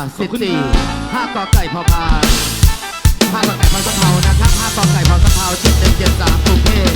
สิบสี่ห้ากอไก่พอพานห้ากอไก่พอสะเพานะครับห้ากอไก่พอสะเพาเจ็ดนเจ็ดมเจ็ดเจ็ดสามกรุงเทพ